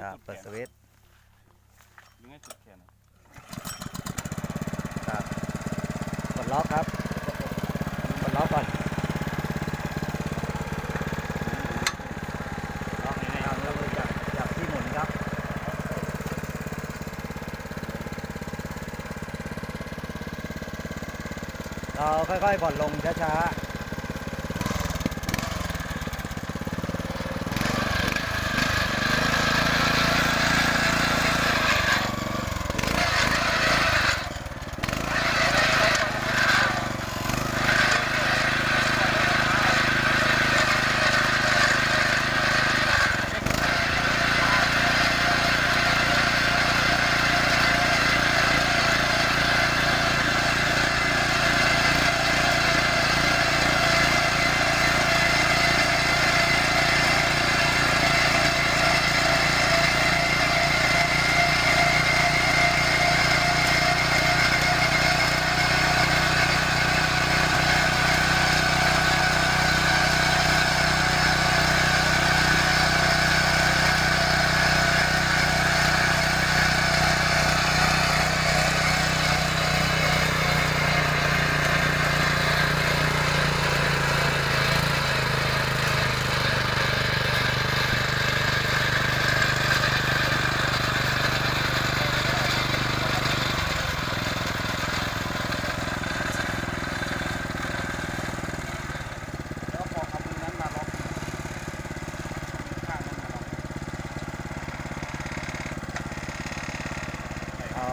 ครับเปิดสวิตช์ดึงให้สุดแขนครับกดล็อกครับกดล็อกก่อนล็อกยังไงครับแล้วก็จับจับที่หมุนครับเราค่อยๆผ่อนลงช้าแล้วพอเอามือนั้นมาล็อกข้างนั้นมาล็อก ๆเอา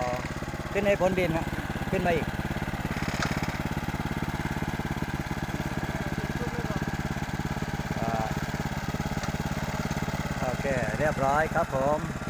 ขึ้นให้พ้นดินฮะขึ้นมาอีกโอเคเรียบร้อยครับผม